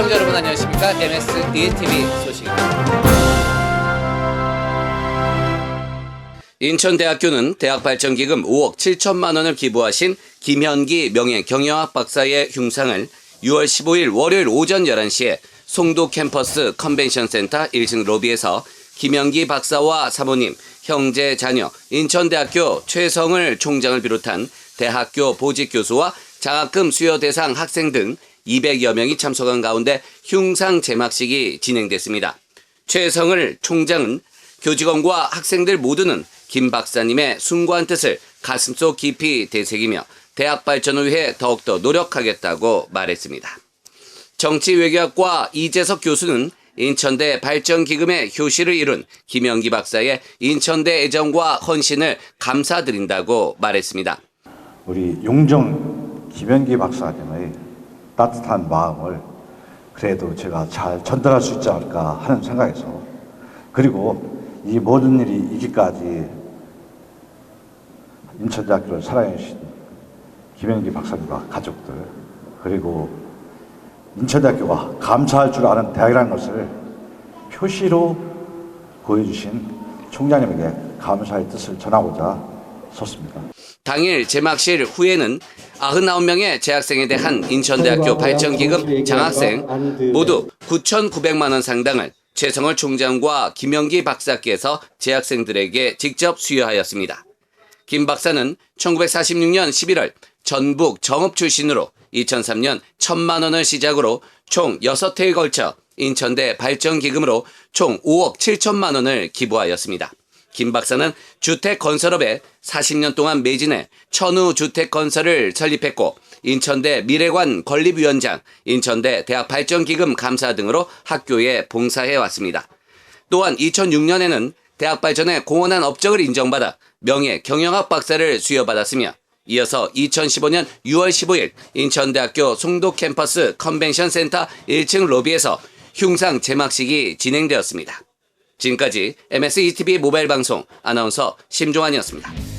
시청자 여러분 안녕하십니까? MS ETV 소식입니다. 인천대학교는 대학발전기금 5억 7천만 원을 기부하신 김현기 명예 경영학 박사의 흉상을 6월 15일 월요일 오전 11시에 송도 캠퍼스 컨벤션 센터 1층 로비에서 김현기 박사와 사모님, 형제, 자녀, 인천대학교 최성을 총장을 비롯한 대학교 보직 교수와 장학금 수여 대상 학생 등 200여 명이 참석한 가운데 흉상 제막식이 진행됐습니다. 최성을 총장은 교직원과 학생들 모두는 김 박사님의 숭고한 뜻을 가슴속 깊이 되새기며 대학 발전을 위해 더욱더 노력하겠다고 말했습니다. 정치외교학과 이재석 교수는 인천대 발전기금의 효시를 이룬 김영기 박사의 인천대 애정과 헌신을 감사드린다고 말했습니다. 우리 용정 김현기 박사님의 따뜻한 마음을 그래도 제가 잘 전달할 수 있지 않을까 하는 생각에서 그리고 이 모든 일이 이기까지 인천대학교를 사랑해주신 김현기 박사님과 가족들 그리고 인천대학교가 감사할 줄 아는 대학이라는 것을 표시로 보여주신 총장님에게 감사의 뜻을 전하고자 섰습니다. 당일 제막실 후에는 99명의 재학생에 대한 인천대학교 발전기금 장학생 모두 9,900만 원 상당을 최성월 총장과 김영기 박사께서 재학생들에게 직접 수여하였습니다. 김 박사는 1946년 11월 전북 정읍 출신으로 2003년 1천만 원을 시작으로 총 6회에 걸쳐 인천대 발전기금으로 총 5억 7천만 원을 기부하였습니다. 김 박사는 주택 건설업에 40년 동안 매진해 천우 주택 건설을 설립했고 인천대 미래관 건립위원장, 인천대 대학 발전기금 감사 등으로 학교에 봉사해 왔습니다. 또한 2006년에는 대학 발전에 공헌한 업적을 인정받아 명예 경영학 박사를 수여받았으며 이어서 2015년 6월 15일 인천대학교 송도 캠퍼스 컨벤션 센터 1층 로비에서 흉상 제막식이 진행되었습니다. 지금까지 MSETV 모바일 방송 아나운서 심종환이었습니다.